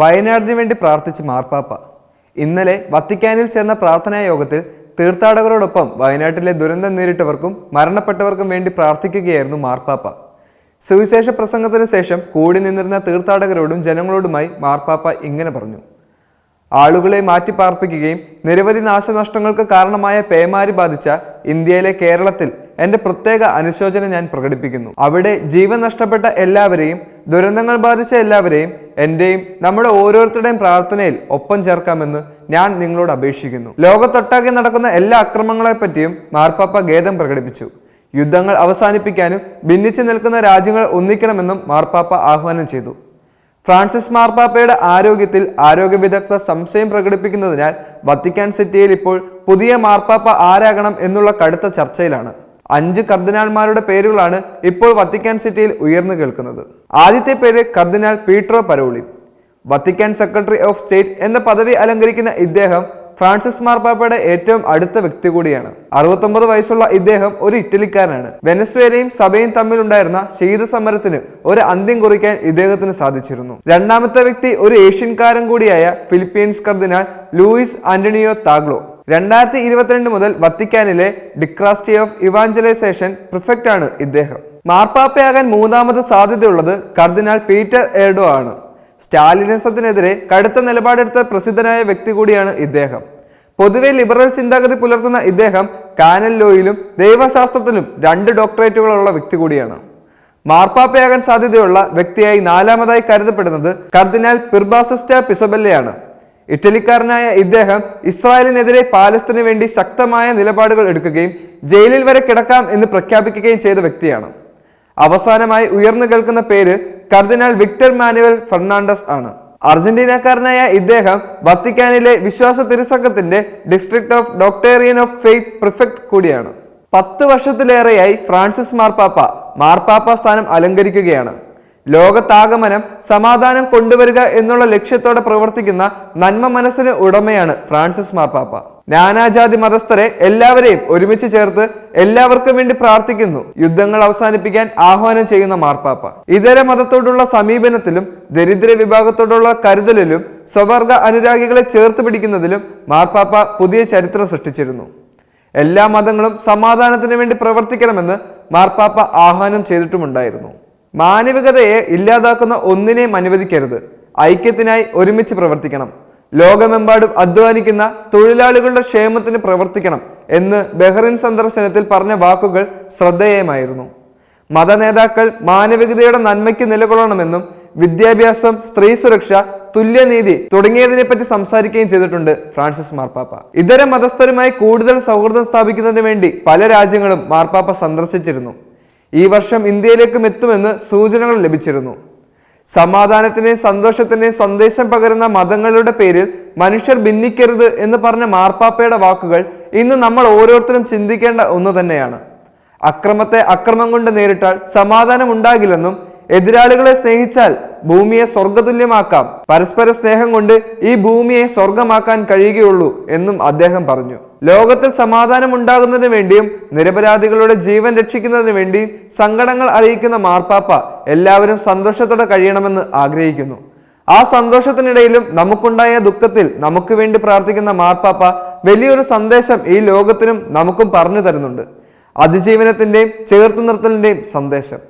വയനാടിന് വേണ്ടി പ്രാർത്ഥിച്ച് മാർപ്പാപ്പ. ഇന്നലെ വത്തിക്കാനിൽ ചേർന്ന പ്രാർത്ഥനാ യോഗത്തിൽ തീർത്ഥാടകരോടൊപ്പം വയനാട്ടിലെ ദുരന്തം നേരിട്ടവർക്കും മരണപ്പെട്ടവർക്കും വേണ്ടി പ്രാർത്ഥിക്കുകയായിരുന്നു മാർപ്പാപ്പ. സുവിശേഷ പ്രസംഗത്തിന് ശേഷം കൂടി നിന്നിരുന്ന തീർത്ഥാടകരോടും ജനങ്ങളോടുമായി മാർപ്പാപ്പ ഇങ്ങനെ പറഞ്ഞു. ആളുകളെ മാറ്റിപ്പാർപ്പിക്കുകയും നിരവധി നാശനഷ്ടങ്ങൾക്ക് കാരണമായ പേമാരി ബാധിച്ച ഇന്ത്യയിലെ കേരളത്തിൽ എന്റെ പ്രത്യേക അനുശോചനം ഞാൻ പ്രകടിപ്പിക്കുന്നു. അവിടെ ജീവൻ നഷ്ടപ്പെട്ട എല്ലാവരെയും ദുരന്തങ്ങൾ ബാധിച്ച എല്ലാവരെയും എന്റെയും നമ്മുടെ ഓരോരുത്തരുടെയും പ്രാർത്ഥനയിൽ ഒപ്പം ചേർക്കാമെന്ന് ഞാൻ നിങ്ങളോട് അപേക്ഷിക്കുന്നു. ലോകത്തൊട്ടാകെ നടക്കുന്ന എല്ലാ അക്രമങ്ങളെപ്പറ്റിയും മാർപ്പാപ്പ ഖേദം പ്രകടിപ്പിച്ചു. യുദ്ധങ്ങൾ അവസാനിപ്പിക്കാനും ഭിന്നിച്ചു നിൽക്കുന്ന രാജ്യങ്ങൾ ഒന്നിക്കണമെന്നും മാർപ്പാപ്പ ആഹ്വാനം ചെയ്തു. ഫ്രാൻസിസ് മാർപ്പാപ്പയുടെ ആരോഗ്യത്തിൽ ആരോഗ്യ വിദഗ്ധർ സംശയം പ്രകടിപ്പിക്കുന്നതിനാൽ വത്തിക്കാൻ സിറ്റിയിൽ ഇപ്പോൾ പുതിയ മാർപ്പാപ്പ ആരാകണം എന്നുള്ള കടുത്ത ചർച്ചയിലാണ്. അഞ്ച് കർദിനാൾമാരുടെ പേരുകളാണ് ഇപ്പോൾ വത്തിക്കാൻ സിറ്റിയിൽ ഉയർന്നു കേൾക്കുന്നത്. ആദ്യത്തെ പേര് cardinal Pietro Parolin. Vatican secretary of state എന്ന പദവി അലങ്കരിക്കുന്ന ഇദ്ദേഹം ഫ്രാൻസിസ് മാർപ്പാപ്പയുടെ ഏറ്റവും അടുത്ത വ്യക്തി കൂടിയാണ്. അറുപത്തൊമ്പത് വയസ്സുള്ള ഇദ്ദേഹം ഒരു ഇറ്റലിക്കാരനാണ്. വെനസ്വേലയും സഭയും തമ്മിലുണ്ടായിരുന്ന ശീതസമരത്തിന് ഒരു അന്ത്യം കുറിക്കാൻ ഇദ്ദേഹത്തിന് സാധിച്ചിരുന്നു. രണ്ടാമത്തെ വ്യക്തി ഒരു ഏഷ്യൻകാരൻ കൂടിയായ ഫിലിപ്പീൻസ് കർദിനാൾ ലൂയിസ് ആന്റണിയോ താഗ്ലോ. രണ്ടായിരത്തി ഇരുപത്തിരണ്ട് മുതൽ വത്തിക്കാനിലെ ഡിക്രാസ്റ്റി ഓഫ് ഇവാഞ്ചലൈസേഷൻ പ്രിഫക്റ്റ് ആണ് ഇദ്ദേഹം. മാർപ്പാപ്പയാകാൻ മൂന്നാമത് സാധ്യതയുള്ളത് കർദിനാൾ പീറ്റർ എർഡോ ആണ്. സ്റ്റാലിനിസത്തിനെതിരെ കടുത്ത നിലപാടെടുത്ത പ്രസിദ്ധനായ വ്യക്തി കൂടിയാണ് ഇദ്ദേഹം. പൊതുവെ ലിബറൽ ചിന്താഗതി പുലർത്തുന്ന ഇദ്ദേഹം കാനൽ ലോയിലും ദൈവശാസ്ത്രത്തിലും രണ്ട് ഡോക്ടറേറ്റുകളുള്ള വ്യക്തി കൂടിയാണ്. മാർപ്പാപ്പയാകാൻ സാധ്യതയുള്ള വ്യക്തിയായി നാലാമതായി കരുതപ്പെടുന്നത് കർദിനാൾ പിർബാസിസ്റ്റ പിസബല്ലയാണ്. ഇറ്റലിക്കാരനായ ഇദ്ദേഹം ഇസ്രായേലിനെതിരെ പാലസ്തീനു വേണ്ടി ശക്തമായ നിലപാടുകൾ എടുക്കുകയും ജയിലിൽ വരെ കിടക്കാം എന്ന് പ്രഖ്യാപിക്കുകയും ചെയ്ത വ്യക്തിയാണ്. അവസാനമായി ഉയർന്നു കേൾക്കുന്ന പേര് കർദിനാൾ വിക്ടർ മാനുവൽ ഫെർണാണ്ടസ് ആണ്. അർജന്റീനക്കാരനായ ഇദ്ദേഹം വത്തിക്കാനിലെ വിശ്വാസ തിരുസംഘത്തിന്റെ district of doctrine of faith prefect കൂടിയാണ്. പത്ത് വർഷത്തിലേറെയായി ഫ്രാൻസിസ് മാർപ്പാപ്പ മാർപ്പാപ്പ സ്ഥാനം അലങ്കരിക്കുകയാണ്. ലോകത്താഗമനം സമാധാനം കൊണ്ടുവരിക എന്നുള്ള ലക്ഷ്യത്തോടെ പ്രവർത്തിക്കുന്ന നന്മ മനസ്സിന് ഉടമയാണ് ഫ്രാൻസിസ് മാർപ്പാപ്പ. നാനാജാതി മതസ്ഥരെ എല്ലാവരെയും ഒരുമിച്ച് ചേർത്ത് എല്ലാവർക്കും വേണ്ടി പ്രാർത്ഥിക്കുന്നു. യുദ്ധങ്ങൾ അവസാനിപ്പിക്കാൻ ആഹ്വാനം ചെയ്യുന്ന മാർപ്പാപ്പ. ഇതര മതത്തോടുള്ള സമീപനത്തിലും ദരിദ്ര വിഭാഗത്തോടുള്ള കരുതലിലും സ്വവർഗ അനുരാഗികളെ ചേർത്ത് പിടിക്കുന്നതിലും മാർപ്പാപ്പ പുതിയ ചരിത്രം സൃഷ്ടിച്ചിരുന്നു. എല്ലാ മതങ്ങളും സമാധാനത്തിന് വേണ്ടി പ്രവർത്തിക്കണമെന്ന് മാർപ്പാപ്പ ആഹ്വാനം ചെയ്തിട്ടുമുണ്ടായിരുന്നു. മാനവികതയെ ഇല്ലാതാക്കുന്ന ഒന്നിനെയും അനുവദിക്കരുത്. ഐക്യത്തിനായി ഒരുമിച്ച് പ്രവർത്തിക്കണം. ലോകമെമ്പാടും അധ്വാനിക്കുന്ന തൊഴിലാളികളുടെ ക്ഷേമത്തിന് പ്രവർത്തിക്കണം എന്ന് ബഹ്റിൻ സന്ദർശനത്തിൽ പറഞ്ഞ വാക്കുകൾ ശ്രദ്ധേയമായിരുന്നു. മത നേതാക്കൾ മാനവികതയുടെ നന്മയ്ക്ക് നിലകൊള്ളണമെന്നും വിദ്യാഭ്യാസം സ്ത്രീ സുരക്ഷ തുല്യനീതി തുടങ്ങിയതിനെപ്പറ്റി സംസാരിക്കുകയും ചെയ്തിട്ടുണ്ട് ഫ്രാൻസിസ് മാർപ്പാപ്പ. ഇതര മതസ്ഥരുമായി കൂടുതൽ സൗഹൃദം സ്ഥാപിക്കുന്നതിന് വേണ്ടി പല രാജ്യങ്ങളും മാർപ്പാപ്പ സന്ദർശിച്ചിരുന്നു. ഈ വർഷം ഇന്ത്യയിലേക്കും എത്തുമെന്ന് സൂചനകൾ ലഭിച്ചിരുന്നു. സമാധാനത്തിനെ സന്തോഷത്തിന്റെയും സന്ദേശം പകരുന്ന മതങ്ങളുടെ പേരിൽ മനുഷ്യർ ഭിന്നിക്കരുത് എന്ന് പറഞ്ഞ മാർപ്പാപ്പയുടെ വാക്കുകൾ ഇന്ന് നമ്മൾ ഓരോരുത്തരും ചിന്തിക്കേണ്ട ഒന്ന് തന്നെയാണ്. അക്രമത്തെ അക്രമം കൊണ്ട് നേരിട്ടാൽ സമാധാനം ഉണ്ടാകില്ലെന്നും എതിരാളികളെ സ്നേഹിച്ചാൽ ഭൂമിയെ സ്വർഗതുല്യമാക്കാം പരസ്പര സ്നേഹം കൊണ്ട് ഈ ഭൂമിയെ സ്വർഗമാക്കാൻ കഴിയുകയുള്ളൂ എന്നും അദ്ദേഹം പറഞ്ഞു. ലോകത്തിൽ സമാധാനം ഉണ്ടാകുന്നതിന് വേണ്ടിയും നിരപരാധികളുടെ ജീവൻ രക്ഷിക്കുന്നതിന് വേണ്ടിയും സങ്കടങ്ങൾ അറിയിക്കുന്ന മാർപ്പാപ്പ എല്ലാവരും സന്തോഷത്തോടെ കഴിയണമെന്ന് ആഗ്രഹിക്കുന്നു. ആ സന്തോഷത്തിനിടയിലും നമുക്കുണ്ടായ ദുഃഖത്തിൽ നമുക്ക് വേണ്ടി പ്രാർത്ഥിക്കുന്ന മാർപ്പാപ്പ വലിയൊരു സന്ദേശം ഈ ലോകത്തിനും നമുക്കും പറഞ്ഞു തരുന്നുണ്ട്. അതിജീവനത്തിന്റെയും ചേർത്ത് നിർത്തലിന്റെയും സന്ദേശം.